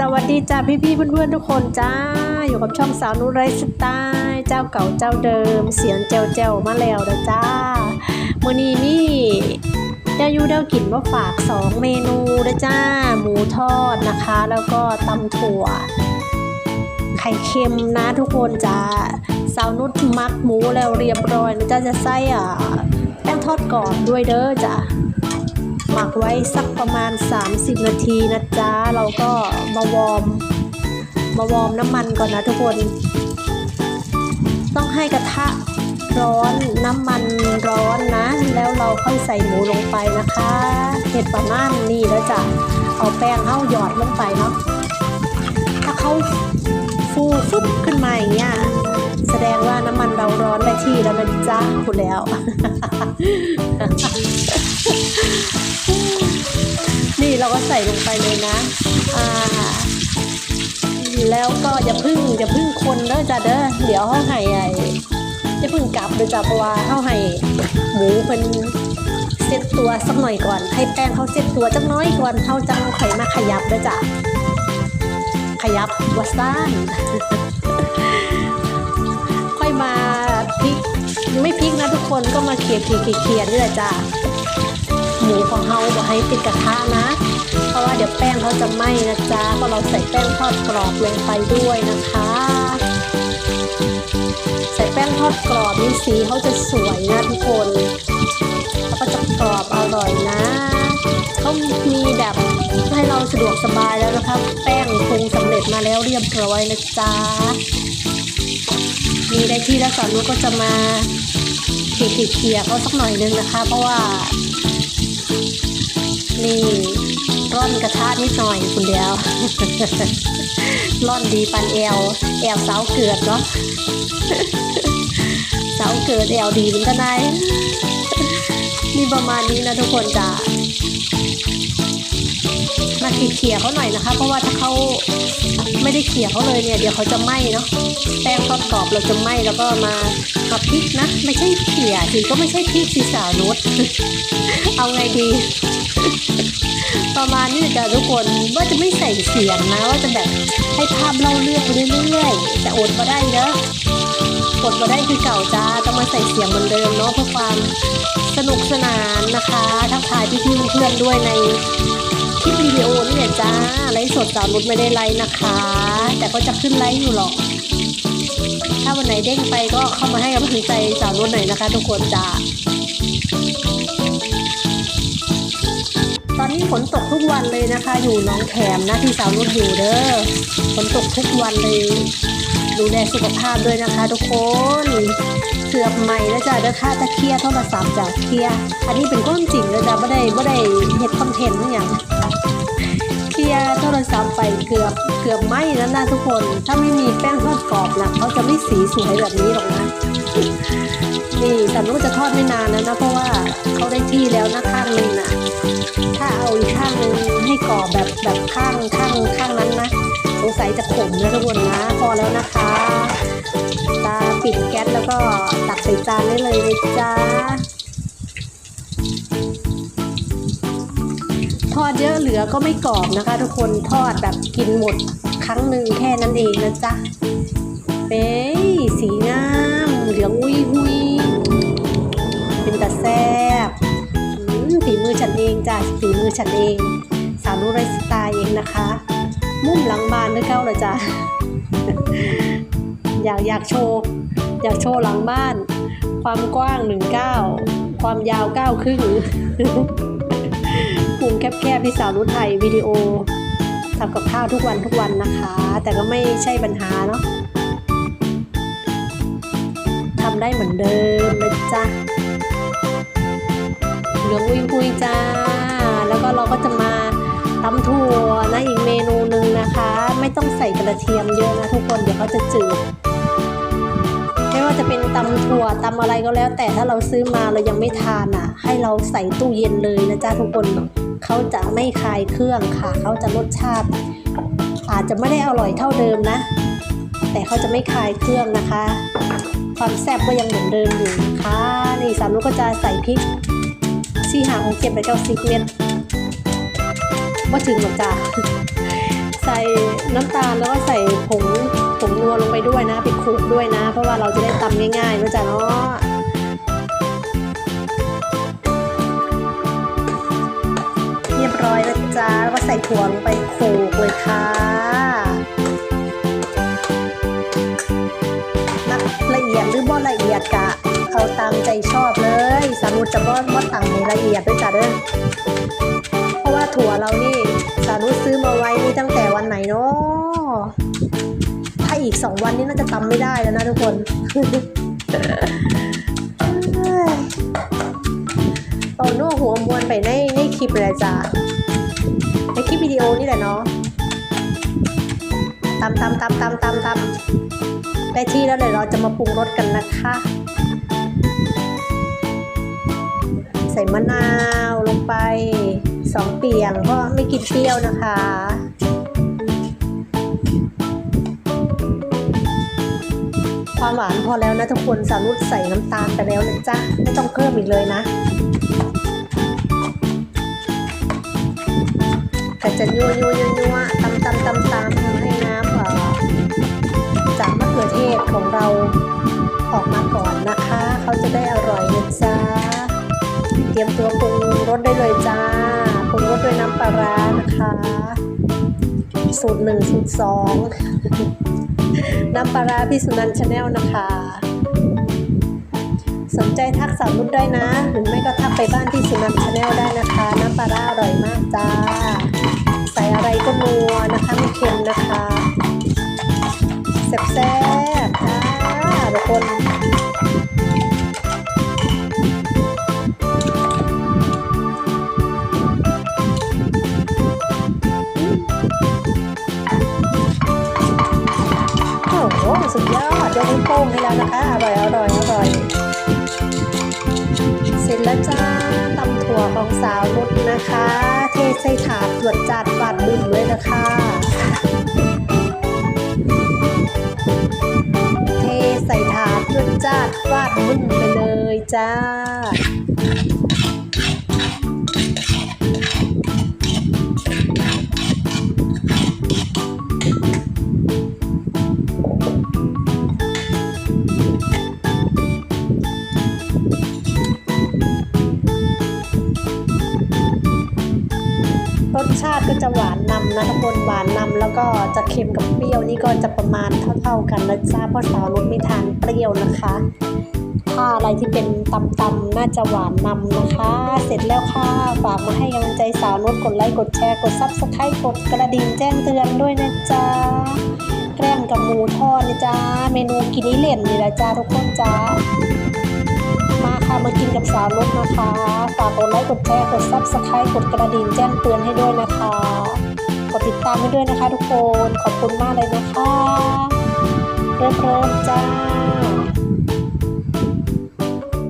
สวัสดีจ้าพี่ๆเพื่อนๆทุกคนจ้า อยู่กับช่องสาวนุไรสไตล์เจ้าเก่าเจ้าเดิม เสียงแจวแจวมาแล้วนะจ้ามื่อนี้มีเจ้ายูเดากินมาฝาก 2 เมนูนะจ้า หมูทอดนะคะ แล้วก็ตำถั่ว ไข่เค็มนะทุกคนจ้าสาวนุชมักหมูแล้วเรียบร้อยนะจ้าจะใส่อะแป้งทอดกรอบด้วยเด้อจ้า หมักไว้สักประมาณ 30 นาทีนะจ๊ะ เราก็มาวอร์มมาวอร์มน้ำมันก่อนนะทุกคน ต้องให้กระทะร้อนน้ำมันร้อนนะ แล้วเราค่อยใส่หมูลงไปนะคะเห็ดประมาณนี้แล้วจ้ะเอาแป้งเข้าหยอดลงไปเนาะถ้าเขาฟูฟึบขึ้นมาอย่างเงี้ย แสดงว่าน้ำมันเราร้อนได้ที่แล้วนะจ๊ะคุณแล้ว นี่เราก็ใส่ลงไปเลยนะ อ่า แล้วก็อย่าพึ่งอย่าพึ่งคนเด้อจ้ะเด้อเดี๋ยวเขาให้ไอ้อย่าพึ่งกลับเด้อจ้ะเพราะว่าเขาให้หมูเป็นเซ็ตตัวสักหน่อยก่อน ให้แป้งเขาเซ็ตตัวจักหน้อยก่อนเขาจังค่มาขยับเด้อจ้ะขยับวัสานค่อยมาพลิก ไม่พลิกนะทุกคนก็มาเคียร์เคียร์เคียร์นี่แหละจ้ะหมูของเราบอกให้ติดกระทะนะ เพราะว่าเดี๋ยวแป้งเขาจะไหม้นะจ๊ะเพราะเราใส่แป้งทอดกรอบลงไปด้วยนะคะ ใส่แป้งทอดกรอบนี่สีเขาจะสวยนะทุกคนแล้วก็จะกรอบอร่อยนะเขามีแบบให้เราสะดวกสบายแล้วนะคะ แป้งปรุงสำเร็จมาแล้วเรียบร้อยนะจ๊ะ มีได้ที่แล้วสอนนุก็จะมาเกลี่ยเขาสักหน่อยนึงนะคะ เพราะว่า นี่ร่อนกระทะนิดหน่อยคุณเดียวร่อนดีปันแอลแอลสาวเกิดเนาะสาวเกิดแอลดีเหมือนกันนายมีประมาณนี้นะทุกคนจ้ะ มาขีดเขี่ยเขาหน่อยนะคะ เพราะว่าถ้าเขาไม่ได้เขี่ยเขาเลยเนี่ยเดี๋ยวเขาจะไหม้เนาะแป้งทอดกรอบเราจะไหม้แล้วก็มามาพริกนะไม่ใช่เขี่ยสิก็ไม่ใช่พริกสีสาวนุชเอาไงดี ประมาณนี้จ้ะทุกคนว่าจะไม่ใส่เสียงนะว่าจะแบบให้ภาพเล่าเรื่องไปเรื่อยๆแต่อดมาได้เนอะอดมาได้คือเก่าจ้าต้องมาใส่เสียงเหมือนเดิมเนาะเพื่อความสนุกสนานนะคะ ทักทายพี่ๆเพื่อนด้วยใน ลิปวิดีโอนี่แหละจ้า ไลฟ์สดสาวนุชไม่ได้ไลฟ์นะคะ แต่ก็จะขึ้นไลฟ์อยู่หรอก ถ้าวันไหนเด้งไปก็เข้ามาให้กำลังใจสาวนุชหน่อยนะคะ ทุกคนจ้า ตอนนี้ฝนตกทุกวันเลยนะคะ อยู่น้องแขมนะที่สาวนุชอยู่เด้อ ฝนตกทุกวันเลย ดูแลสุขภาพด้วยนะคะ ทุกคนเสือบใหม่แล้วจ้ะเด้อค่ะตะเคียร์โทรศัพท์จากเคียร์อันนี้เป็นก้อนจริงเลยจ้ะไม่ได้ไม่ได้เฮ็ดคอนเทนต์ทุกอย่าง ลียโทรศัพท์ไปเกือบเกือบไหมแล้วนะทุกคน ถ้าไม่มีแป้งทอดกรอบนะเขาจะไม่สีสวยแบบนี้หรอกนะนี่สาวนุชจะทอดไม่นานแล้วนะเพราะว่าเขาได้ที่แล้วนะข้างนึงนะถ้าเอาอีกข้างนึงให้กรอบแบบแบบข้างข้างข้างนั้นนะสงสัยจะขมนะทุกคนนะพอแล้วนะคะตาปิดแก๊สแล้วก็ตักใส่จานได้เลยเลยจ้า ทอดเยอะเหลือก็ไม่กรอบนะคะ ทุกคนทอดแบบกินหมดครั้งหนึ่งแค่นั้นเองนะจ๊ะเป้ยสีงามเหลืองอุ้ยหุยเป็นตาแซบฝีมือฉันเองจ้ะฝีมือฉันเอง สาวนุไรสไตล์เองนะคะ มุมหลังบานด้วยเก้าเลยจ้ะอยากอยากโชว์อยากโชว์หลังบ้าน ความกว้างหนึ่งเก้าความยาวเก้าครึ่ง มุมแคบๆที่สาวนุไทยวิดีโอทำกับข้าวทุกวันทุกวันนะคะ แต่ก็ไม่ใช่ปัญหาเนาะทำได้เหมือนเดิมนะจ๊ะเหลืองอุ้ยหุยจ้า แล้วก็เราก็จะมาตำถั่วนะอีกเมนูหนึ่งนะคะ ไม่ต้องใส่กระเทียมเยอะนะทุกคนเดี๋ยวเขาจะจืด ไม่ว่าจะเป็นตำถั่วตำอะไรก็แล้ว แต่ถ้าเราซื้อมาเรายังไม่ทานอะ ให้เราใส่ตู้เย็นเลยนะจ้าทุกคนเขาจะไม่คลายเครื่องค่ะเขาจะรสชาติ อาจจะไม่ได้อร่อยเท่าเดิมนะ แต่เขาจะไม่คลายเครื่องนะคะ ความแซ่บก็ยังเหมือนเดิมอยู่นะคะนี่สามลูกก็จะใส่พริกสี่หาของเก็บไปเก้าสิบเมตรว่าถึงหรอกจ้า ใส่น้ำตาลแล้วก็ใส่ผงผงนัวลงไปด้วยนะไปคลุกด้วยนะ เพราะว่าเราจะได้ตำง่ายๆนะจ๊ะเนาะเรียบร้อยแล้วจ้าแล้วก็ใส่ถั่วลงไปโขลกเลยค่ะนักละเอียดหรือบ่ละเอียดกะเอาตามใจชอบเลยสามุจะบ่บ่ตังในละเอียดด้วยจ้ะเด้อเพราะว่าถั่วเรานี่สานุซื้อมาไว้นี่ตั้งแต่ เนาะถ้าอีกสองวันนี้น่าจะตำไม่ได้แล้วนะทุกคนโตโน่หัวมวนไปในในคลิปเลยจ้ะในคลิปวิดีโอนี่แหละเนาะตำตำตำตำตำตำได้ที่แล้วเดี๋ยวเราจะมาปรุงรสกันนะคะ ใส่มะนาวลงไปสองเปียงเพราะไม่กินเปรี้ยวนะคะ ความหวานพอแล้วนะทุกคนสารุดใส่น้ำตาลไปแล้วนะจ๊ะไม่ต้องเพิ่มอีกเลยนะก็จะยัวยัวยัวยัวตำตำตำตำให้น้ำจากมะเขือเทศของเราออกมาก่อนนะคะ เขาจะได้อร่อยนะจ๊ะเตรียมตัวปรุงรสได้เลย สูตรหนึ่งสูตรสองน้ำปลาร้าพี่สุนันชาแนลนะคะ สนใจทักสาวนุชได้นะ หรือไม่ก็ทักไปบ้านพี่สุนันชาแนลได้นะคะ น้ำปลาร้าอร่อยมากจ้า ใส่อะไรก็นัวนะคะไม่เค็มนะคะแซ่บ สุดยอดยกนิ้วโป้งให้แล้วนะคะ อร่อยอร่อยอร่อย เสร็จแล้วจ้าตำถั่วของสาวนุชนะคะ เทใส่ถาดตรวจจัดฟาดบึ้มเลยนะคะ เทใส่ถาดตรวจจัดฟาดบึ้มไปเลยจ้า รสชาติก็จะหวานนำนะทุกคนหวานนำแล้วก็จะเค็มกับเปรี้ยวนี่ก็จะประมาณเท่าๆกันนะจ๊ะเพราะสาวนุชไม่ทานเปรี้ยวนะคะ ถ้าอะไรที่เป็นตำๆน่าจะหวานนำนะคะ เสร็จแล้วค่ะฝากมาให้กำลังใจสาวนุชกดไลค์กดแชร์กดซับสไครต์กดกระดิ่งแจ้งเตือนด้วยนะจ๊ะแกล้มกับหมูทอดนะจ๊ะเมนูกินนี้เหล่นนี่ละจ้าทุกคนจ้า สาวนุชนะคะ ฝากกดไลค์กดแชร์กดซับสไครต์กดกระดิ่งแจ้งเตือนให้ด้วยนะคะ กดติดตามให้ด้วยนะคะทุกคน ขอบคุณมากเลยนะคะ เริ่มๆจ้า